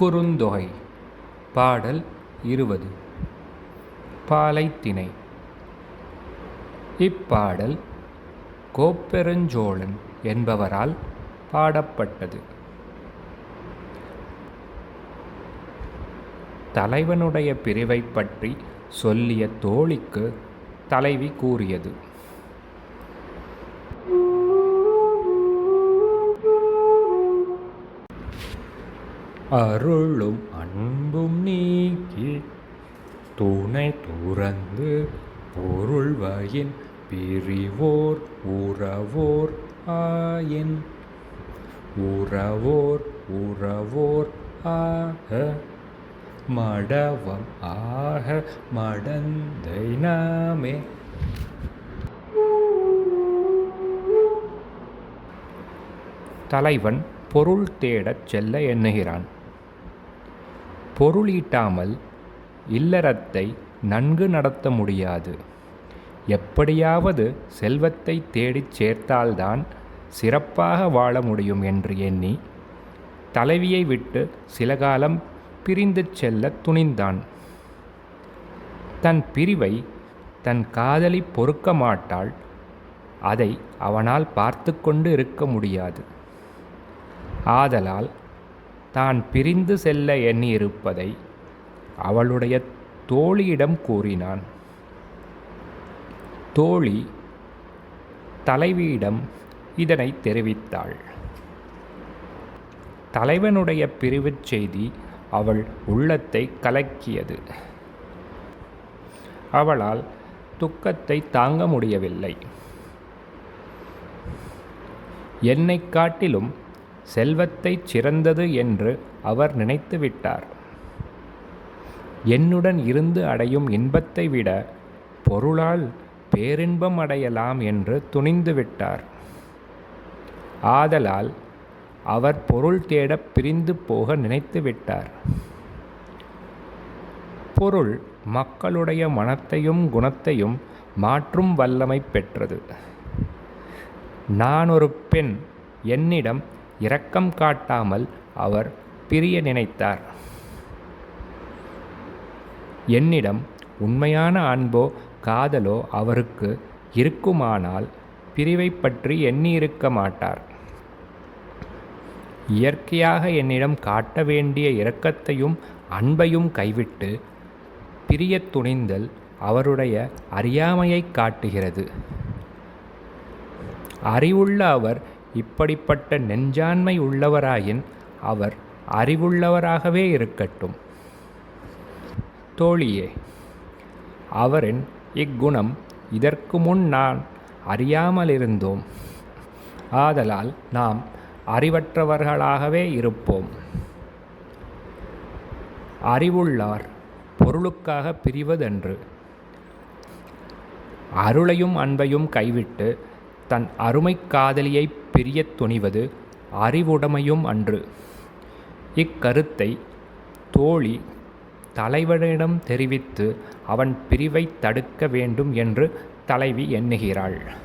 குறுந்தொகை. பாடல் இருபது. பாலைத்திணை. இப்பாடல் கோப்பெருஞ்சோழன் என்பவரால் பாடப்பட்டது. தலைவனுடைய பிரிவைப் பற்றி சொல்லிய தோழிக்கு தலைவி கூறியது. அருளும் அன்பும் நீக்கி துணை துறந்து பொருள்வயின் பிரிவோர் உறவோர் ஆயின். உறவோர் உறவோர் ஆக மடவம் ஆக மடந்தை நாமே. தலைவன் பொருள் தேடச் செல்ல எண்ணுகிறான். பொருளீட்டாமல் இல்லறத்தை நன்கு நடத்த முடியாது. எப்படியாவது செல்வத்தை தேடிச் சேர்த்தால்தான் சிறப்பாக வாழ முடியும் என்று எண்ணி தலைவியை விட்டு சில காலம் பிரிந்து செல்ல துணிந்தான். தன் பிரிவை தன் காதலி பொறுக்க மாட்டாள் அதை அவனால் பார்த்து கொண்டு இருக்க முடியாது. ஆதலால் தான் பிரிந்து செல்ல எண்ணியிருப்பதை அவளுடைய தோழியிடம் கூறினான். தோழி தலைவியிடம் இதனை தெரிவித்தாள். தலைவனுடைய பிரிவுச் செய்தி அவள் உள்ளத்தை கலக்கியது. அவளால் துக்கத்தை தாங்க முடியவில்லை. என்னை காட்டிலும் செல்வத்தைச் சிறந்தது என்று அவர் நினைத்து விட்டார் என்னுடன் இருந்து அடையும் இன்பத்தை விட பொருளால் பேரின்பம் அடையலாம் என்று துணிந்து விட்டார் ஆதலால் அவர் பொருள் தேட பிரிந்து போக நினைத்து விட்டார் பொருள் மக்களுடைய மனத்தையும் குணத்தையும் மாற்றும் வல்லமை பெற்றது. நான் ஒரு பெண் என்னிடம் இரக்கம் காட்டாமல் அவர் பிரிய நினைத்தார். என்னிடம் உண்மையான அன்போ காதலோ அவருக்கு இருக்குமானால் பிரிவை பற்றி எண்ணியிருக்க மாட்டார். இயற்கையாக என்னிடம் காட்ட வேண்டிய இரக்கத்தையும் அன்பையும் கைவிட்டு பிரிய துணிந்தல் அவருடைய அறியாமையை காட்டுகிறது. அறிவுள்ள அவர் இப்படிப்பட்ட நெஞ்சாண்மை உள்ளவராயின் அவர் அறிவுள்ளவராகவே இருக்கட்டும். தோழியே அவரின் இக்குணம் இதற்கு முன் நான் அறியாமலிருந்தோம். ஆதலால் நாம் அறிவற்றவர்களாகவே இருப்போம். அறிவுள்ளார் பொருளுக்காக பிரிவதென்று அருளையும் அன்பையும் கைவிட்டு தன் அருமை காதலியை பிரியத் துணிவது அறிவுடைமையும் அன்று. இக்கருத்தை தோழி தலைவனிடம் தெரிவித்து அவன் பிரிவை தடுக்க வேண்டும் என்று தலைவி எண்ணுகிறாள்.